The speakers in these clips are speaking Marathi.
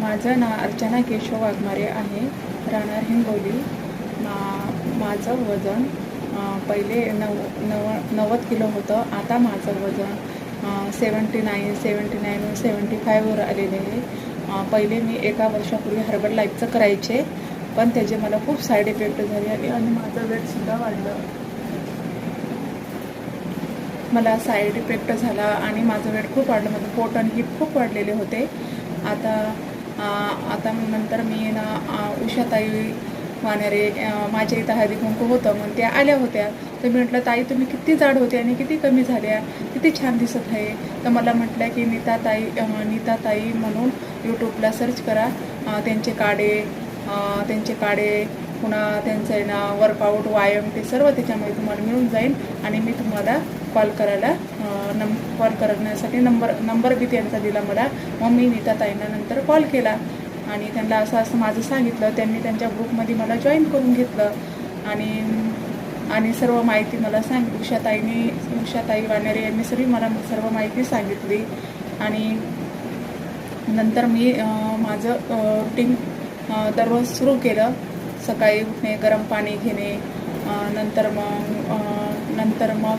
माझं नाव अर्चना केशव वाघमारे आहे. राहणार हिंगोली. मा माझं वजन पहिले नव नव नव्वद किलो होतं. आता माझं वजन seventy nine seventy nine seventy फायवर आलेले आहे. पहिले मी एका वर्षापूर्वी हर्बल लाईफचं करायचे पण त्याचे मला खूप साईड इफेक्ट झाले आणि माझं वेटसुद्धा वाढलं. मला साईड इफेक्ट झाला आणि माझं वेट खूप वाढलं. माझं पोट आणि हिप खूप वाढलेले होते. आता आता नंतर मी ना उषाताई वानरे माझ्या इथं हळदी कुंकू होतं मग त्या आल्या होत्या. तर मी म्हटलं ताई तुम्ही किती जाड होते आणि किती कमी झाल्या किती छान दिसत आहे. तर मला म्हटलं की नीता ताई नीता ताई म्हणून यूट्यूबला सर्च करा. त्यांचे काडे त्यांचे काडे पुन्हा त्यांचं आहे ना वर्कआउट व्यायाम ते सर्व त्याच्यामध्ये तुम्हाला मिळून जाईल आणि मी तुम्हाला कॉल करायला नम कॉल करण्यासाठी नंबर नंबर बी त्यांचा दिला मला. मग मी नीताताईंना नंतर कॉल केला. आणि त्यांना असं असं माझं सांगितलं. त्यांनी त्यांच्या ग्रुपमध्ये मला जॉईन करून घेतलं. आणि आणि सर्व माहिती मला सांग उषाताईंनी उषाताई वानेरे यांनी सगळी मला सर्व माहिती सांगितली. आणि नंतर मी माझं रुटीन दररोज सुरू केलं. सकाळी उठणे गरम पाणी घेणे. नंतर मग नंतर मग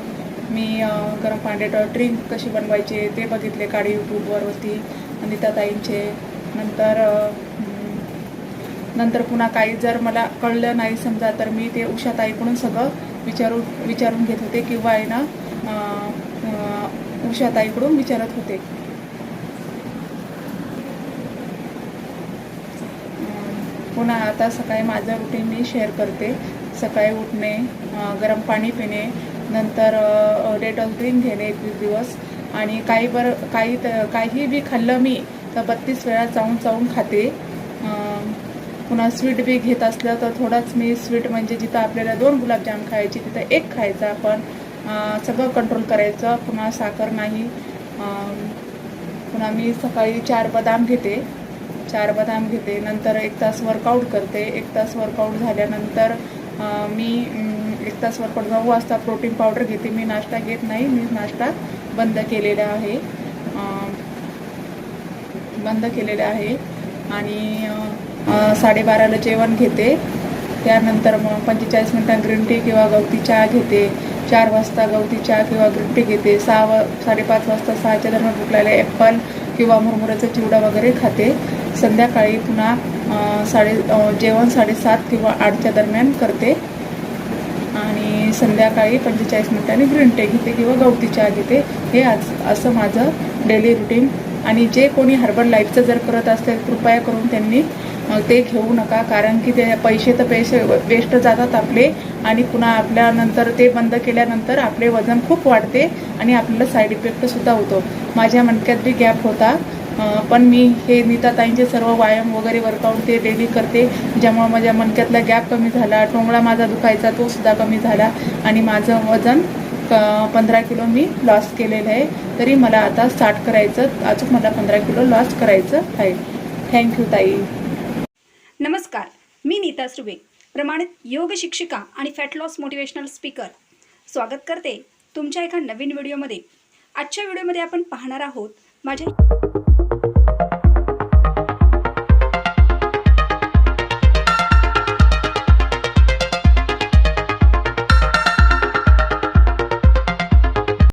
मी गरम पाण्यात ड्रिंक कशी बनवायचे ते बघितले काढी यूट्यूबवर होती अनिताताईंचे. नंतर नंतर पुन्हा काही जर मला कळलं नाही समजा तर मी ते उषाताईकडून सगळं विचारून विचारून घेत होते किंवा आहे ना उषाताईकडून विचारत होते. पुन्हा आता सकाळी माझं रुटीन मी शेअर करते. सकाळी उठणे गरम पाणी पिणे नंतर डेटॉल ड्रिंक घेणे एकवीस दिवस आणि काही बरं काही काही बी खाल्लं मी तर बत्तीस वेळा चावून चावून खाते. पुन्हा स्वीट बी घेत असलं तर थोडाच मी स्वीट म्हणजे जिथं आपल्याला दोन गुलाबजाम खायची तिथं एक खायचा पण सगळं कंट्रोल करायचं पुन्हा साखर नाही. पुन्हा मी सकाळी चार बदाम घेते. चार बदाम घेते नंतर एक तास वर्कआउट करते. एक तास वर्कआउट झाल्यानंतर मी एक तास पण नऊ वाजता प्रोटीन पावडर घेते. मी नाश्ता घेत नाही. मी नाश्ता बंद केलेला आहे. बंद केलेला आहे. आणि साडेबाराला जेवण घेते. त्यानंतर मग पंचेचाळीस मिनटात ग्रीन टी किंवा गवती चहा घेते. चार वाजता गवती चहा किंवा ग्रीन टी घेते. सहा व साडेपाच वाजता सहाच्या दरम्यान कुठल्याला ॲप्पल किंवा मुरमुऱ्याचा चिवडा वगैरे खाते. संध्याकाळी पुन्हा साडे जेवण साडेसात किंवा आठच्या दरम्यान करते. संध्याकाळी पंचेचाळीस मिनिटांनी ग्रीन टी घेते किंवा गवती चहा घेते. हे आज असं माझं डेली रुटीन आणि जे कोणी हर्बल लाईफचं जर करत असेल कृपया करून त्यांनी ते घेऊ नका. कारण की ते पैसे तर पैसे वेस्ट जातात आपले. आणि पुन्हा आपल्यानंतर ते बंद केल्यानंतर आपले वजन खूप वाढते आणि आपल्याला साईड इफेक्टसुद्धा होतो. माझ्या मणक्यात बी गॅप होता. पण मी हे नीताताईंचे सर्व व्यायाम वगैरे वर्कआउट ते डेली करते ज्यामुळे माझ्या मणक्यातला गॅप कमी झाला टोंगळा माझा दुखायचा तो सुद्धा कमी झाला आणि माझं वजन पंधरा किलो मी लॉस केलेलं आहे. तरी मला आता स्टार्ट करायचं अजून मला पंधरा किलो लॉस करायचं आहे. थँक्यू ताई. नमस्कार मी नीता सुबे प्रमाणित योग शिक्षिका आणि फॅट लॉस मोटिवेशनल स्पीकर स्वागत करते तुमच्या एका नवीन व्हिडिओमध्ये आजच्या व्हिडिओमध्ये आपण पाहणार आहोत माझ्या